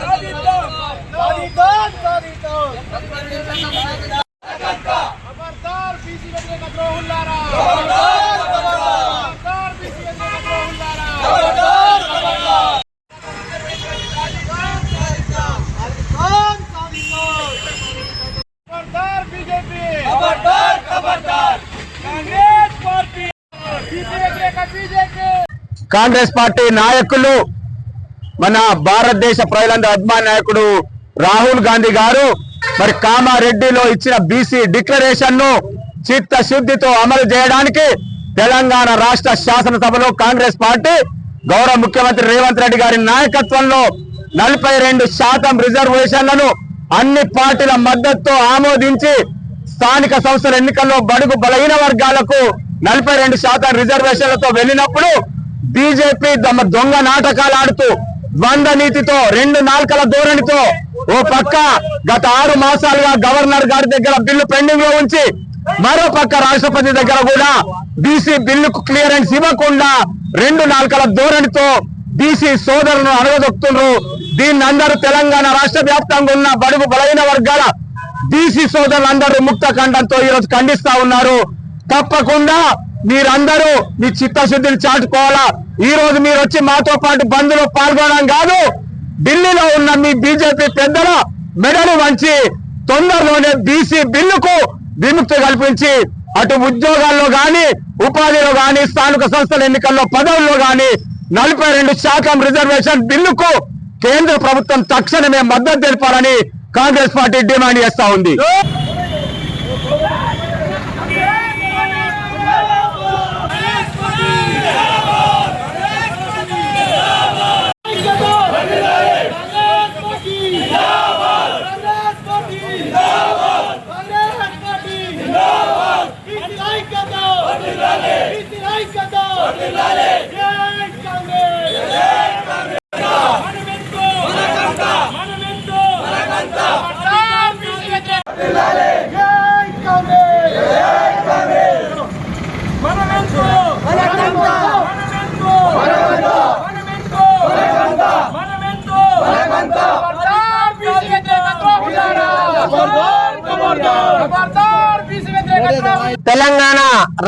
సాధిద్దాం సాధిద్దాం ఖబర్దార్ బీసీ వ్యతిరేక ద్రోహులారా ఖబర్దార్ బీసీ వ్యతిరేక ద్రోహులారా సాధిద్దాం సాధిద్దాం ఖబర్దార్ బీజేపీ ఖబర్దార్ ఖబర్దార్ కాంగ్రెస్ పార్టీ బీసీ వ్యతిరేక బీజేపీ కాంగ్రెస్ పార్టీ నాయకులు మన భారతదేశ ప్రజలందరూ అభిమాన నాయకుడు రాహుల్ గాంధీ గారు మరి కామారెడ్డిలో ఇచ్చిన బీసీ డిక్లరేషన్ను చిత్తశుద్ధితో అమలు చేయడానికి తెలంగాణ రాష్ట్ర శాసనసభలో కాంగ్రెస్ పార్టీ గౌరవ ముఖ్యమంత్రి రేవంత్ రెడ్డి గారి నాయకత్వంలో నలభై రెండు శాతం రిజర్వేషన్లను అన్ని పార్టీల మద్దతుతో ఆమోదించి స్థానిక సంస్థల ఎన్నికల్లో బడుగు బలహీన వర్గాలకు నలభై రెండు శాతం రిజర్వేషన్లతో వెళ్ళినప్పుడు బీజేపీ తమ దొంగ నాటకాలు ఆడుతూ ద్వంద్వ నీతితో రెండు నాల్కల ధోరణితో ఓ పక్క గత ఆరు మాసాలుగా గవర్నర్ గారి దగ్గర బిల్లు పెండింగ్లో ఉంచి మరో పక్క రాష్ట్రపతి దగ్గర కూడా బీసీ బిల్లుకు క్లియరెన్స్ ఇవ్వకుండా రెండు నాల్కల ధోరణితో బీసీ సోదరులను అడగదొక్కుతున్నారు దీన్ని అందరూ తెలంగాణ రాష్ట్ర వ్యాప్తంగా ఉన్న బడుగు బలహీన వర్గాల బీసీ సోదరులందరూ ముక్త ఖండంతో ఈరోజు ఖండిస్తా ఉన్నారు. తప్పకుండా మీరందరూ మీ చిత్తశుద్ధిని చాటుకోవాలా? ఈ రోజు మీరు వచ్చి మాతో పాటు బంద్లో పాల్గొనడం కాదు ఢిల్లీలో ఉన్న మీ బీజేపీ పెద్దల మెడలు వంచి తొందరలోనే బీసీ బిల్లుకు విముక్తి కల్పించి అటు ఉద్యోగాల్లో గాని ఉపాధిలో గాని స్థానిక సంస్థల ఎన్నికల్లో పదవుల్లో గాని నలభై రెండు శాతం రిజర్వేషన్ బిల్లుకు కేంద్ర ప్రభుత్వం తక్షణమే మద్దతు తెలపాలని కాంగ్రెస్ పార్టీ డిమాండ్ చేస్తా ఉంది. తెలంగాణ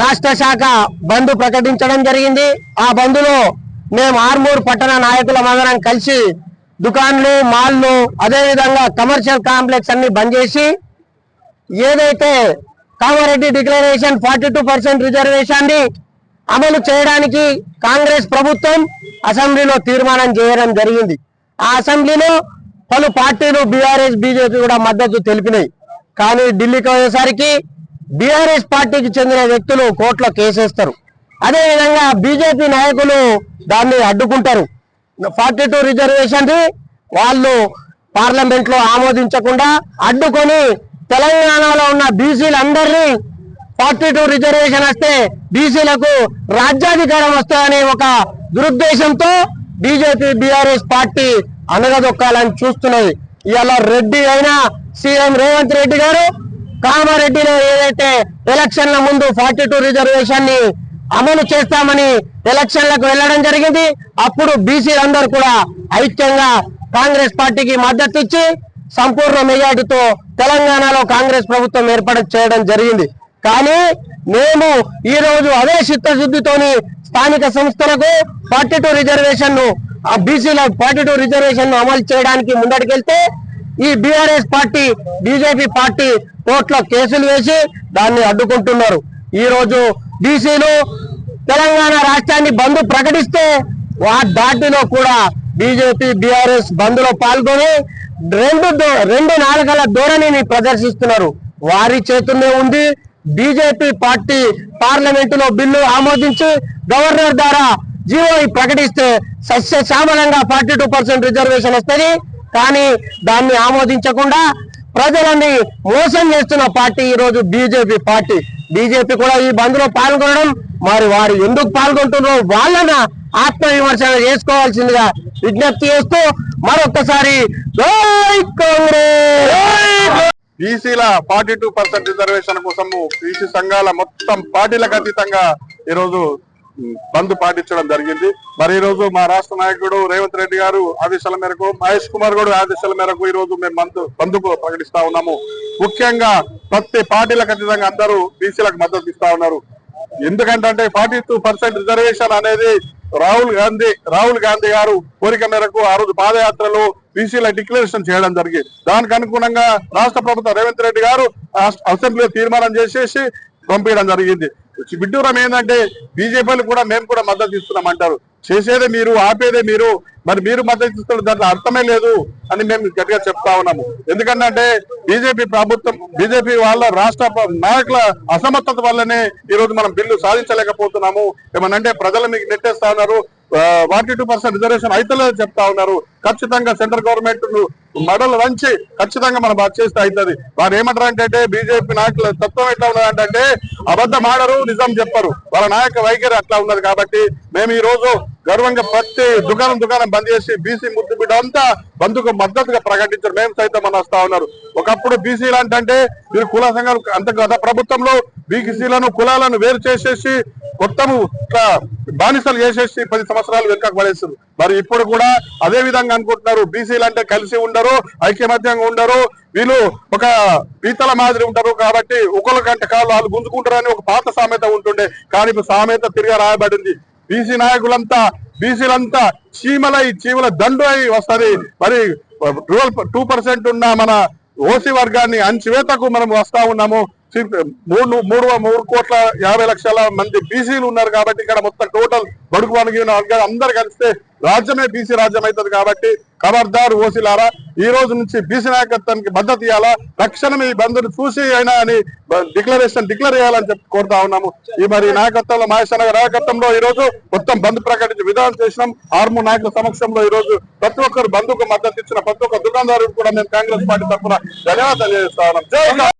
రాష్ట్ర శాఖ బంద్ ప్రకటించడం జరిగింది. ఆ బంద్లో మేము ఆర్మూర్ పట్టణ నాయకులమందరం కలిసి దుకాన్లు మాల్లు అదేవిధంగా కమర్షియల్ కాంప్లెక్స్ అన్ని బంద్ చేసి ఏదైతే Kamareddy declaration forty two percent రిజర్వేషన్ని అమలు చేయడానికి కాంగ్రెస్ ప్రభుత్వం అసెంబ్లీలో తీర్మానం చేయడం జరిగింది. ఆ అసెంబ్లీలో పలు పార్టీలు బీఆర్ఎస్ బీజేపీ కూడా మద్దతు తెలిపినాయి. కానీ ఢిల్లీకి వచ్చేసరికి బీఆర్ఎస్ పార్టీకి చెందిన వ్యక్తులు కోర్టులో కేసేస్తారు. అదేవిధంగా బీజేపీ నాయకులు దాన్ని అడ్డుకుంటారు. ఫార్టీ టూ రిజర్వేషన్ వాళ్ళు పార్లమెంట్లో ఆమోదించకుండా అడ్డుకొని తెలంగాణలో ఉన్న బీసీలందరినీ ఫార్టీ టూ రిజర్వేషన్ వస్తే బీసీలకు రాజ్యాధికారం వస్తుందనే ఒక దురుద్దేశంతో బీజేపీ బీఆర్ఎస్ పార్టీ అనగదొక్కాలని చూస్తున్నది. ఇవాళ రెడ్డి అయినా సీఎం రేవంత్ రెడ్డి గారు కామారెడ్డిలో ఏదైతే ఎలక్షన్ల ముందు ఫార్టీ టూ రిజర్వేషన్ని అమలు చేస్తామని ఎలక్షన్లకు వెళ్ళడం జరిగింది. అప్పుడు బీసీలందరూ కూడా ఐక్యంగా కాంగ్రెస్ పార్టీకి మద్దతు ఇచ్చి సంపూర్ణ మెజార్టీతో తెలంగాణలో కాంగ్రెస్ ప్రభుత్వం ఏర్పాటు చేయడం జరిగింది. కానీ మేము ఈ రోజు అదే చిత్తశుద్ధితోని స్థానిక సంస్థలకు ఫార్టీ టూ రిజర్వేషన్ను ఆ బీసీల ఫార్టీ టూ రిజర్వేషన్ను అమలు చేయడానికి ముందడికెళ్తే ఈ బీఆర్ఎస్ పార్టీ బీజేపీ పార్టీ కోర్టులో కేసులు వేసి దాన్ని అడ్డుకుంటున్నారు. ఈ రోజు బీసీలు తెలంగాణ రాష్ట్రాన్ని బంద్ ప్రకటిస్తే ఆ దాటిలో కూడా బీజేపీ బీఆర్ఎస్ బంద్లో పాల్గొని రెండు రెండు నాలుగల ధోరణిని ప్రదర్శిస్తున్నారు. వారి చేతుల్లో ఉంది బీజేపీ పార్టీ పార్లమెంటు లో బిల్లు ఆమోదించి గవర్నర్ ద్వారా జీవో ప్రకటిస్తే సస్యశ్యామలంగా ఫార్టీ టూ పర్సెంట్ రిజర్వేషన్ వస్తుంది. కానీ దాన్ని ఆమోదించకుండా ప్రజలని మోసం చేస్తున్న పార్టీ ఈ రోజు బీజేపీ పార్టీ. బీజేపీ కూడా ఈ బంద్లో పాల్గొనడం మరి వారు ఎందుకు పాల్గొంటున్నారో వాళ్ళన ఆత్మ విమర్శన చేసుకోవాల్సిందిగా విజ్ఞప్తి చేస్తూ మరొకసారి బీసీల ఫార్టీ టూ పర్సెంట్ రిజర్వేషన్ కోసము బీసీ సంఘాల మొత్తం పార్టీలకు అతీతంగా ఈరోజు బంద్ పాటించడం జరిగింది. మరి ఈ రోజు మా రాష్ట్ర నాయకుడు రేవంత్ రెడ్డి గారు ఆదేశాల మేరకు మహేష్ కుమార్ గౌడ్ ఆదేశాల మేరకు ఈ రోజు మేము బంద్ బంద్కు ప్రకటిస్తా ఉన్నాము. ముఖ్యంగా ప్రతి పార్టీల ఖచ్చితంగా అందరూ బీసీలకు మద్దతు ఇస్తా ఉన్నారు. ఎందుకంటే ఫార్టీ టూ పర్సెంట్ రిజర్వేషన్ అనేది రాహుల్ గాంధీ రాహుల్ గాంధీ గారు కోరిక మేరకు ఆ రోజు పాదయాత్రలో బీసీల డిక్లరేషన్ చేయడం జరిగింది. దానికి అనుగుణంగా రాష్ట్ర ప్రభుత్వం రేవంత్ రెడ్డి గారు అసెంబ్లీలో తీర్మానం చేసేసి పంపించడం జరిగింది. విడ్డూరం ఏంటంటే బీజేపీలు కూడా మేము కూడా మద్దతు ఇస్తున్నాం అంటారు చేసేదే మీరు ఆపేదే మీరు మరి మీరు మద్దతు ఇస్తున్న దాంట్లో అర్థమే లేదు అని మేము గట్టిగా చెప్తా ఉన్నాము. ఎందుకంటే బీజేపీ ప్రభుత్వం బీజేపీ వాళ్ళ రాష్ట్ర నాయకుల అసమర్థత వల్లనే ఈ రోజు మనం బిల్లు సాధించలేకపోతున్నాము. ఏమనంటే ప్రజలు మీకు నెట్టేస్తా ఉన్నారు. ఫార్టీ టూ పర్సెంట్ రిజర్వేషన్ అయితే చెప్తా ఉన్నారు. ఖచ్చితంగా సెంట్రల్ గవర్నమెంట్ మడలు వంచి ఖచ్చితంగా మనం బాధ చేస్తే అవుతుంది వారు ఏమంటారు అంటే బీజేపీ నాయకుల తత్వం ఎట్లా ఉన్నదంటే అబద్ధం ఆడరు నిజం చెప్పరు. వాళ్ళ నాయక వైఖరి అట్లా ఉన్నది కాబట్టి మేము ఈ రోజు గర్వంగా ప్రతి దుకాణం దుకాణం బంద్ చేసి బీసీ ముద్దుబిడ్డ అంతా బంధుకు మద్దతుగా ప్రకటించారు. మేము సైతం అని వస్తా ఉన్నారు. ఒకప్పుడు బీసీలు అంటే మీరు కుల సంఘాలు అంత గత ప్రభుత్వంలో బీసీలను కులాలను వేరు చేసేసి మొత్తము బానిసలు చేసేసి పది సంవత్సరాలు వెనుకకు పడేస్తారు మరి ఇప్పుడు కూడా అదే విధంగా అనుకుంటున్నారు. బీసీలు అంటే కలిసి ఉండరు ఐక్యమత్యంగా ఉండరు. వీళ్ళు ఒక పీతల మాదిరి ఉంటారు కాబట్టి ఒకళ్ళ కంటే కాళ్ళు వాళ్ళు గుంజుకుంటారని ఒక పాత సామెత ఉంటుండే. కానీ ఇప్పుడు సామెత తిరిగి రాయబడింది. బీసీ నాయకులంతా బీసీలంతా చీమలై చీమల దండు అయి వస్తది. మరి టూ పర్సెంట్ ఉన్న మన ఓసీ వర్గాన్ని అంచివేతకు మనం వస్తా ఉన్నాము. మూడు మూడు మూడు కోట్ల యాభై లక్షల మంది బీసీలు ఉన్నారు కాబట్టి ఇక్కడ మొత్తం టోటల్ బడుగు వణిగిన అందరు కలిస్తే రాజ్యమే బీసీ రాజ్యం అవుతుంది కాబట్టి ఖబర్దార్ ఓసీలారా ఈ రోజు నుంచి బీసీ నాయకత్వానికి మద్దతు ఇవ్వాలా తక్షణం ఈ బంధుని చూసి అయినా అని డిక్లరేషన్ డిక్లేర్ చేయాలని చెప్పి కోరుతా ఉన్నాము. ఈ మరి నాయకత్వంలో మహేశ్వర నాయకత్వంలో ఈ రోజు మొత్తం బంద్ ప్రకటించి విధానం చేసినాం. ఆర్ము నాయకుల సమక్షంలో ఈ రోజు ప్రతి ఒక్కరు బంధుకు మద్దతు ఇచ్చిన ప్రతి ఒక్క దుకాణదారుడు కూడా మేము కాంగ్రెస్ పార్టీ తరఫున ధన్యవాదాలు తెలియజేస్తా ఉన్నాం.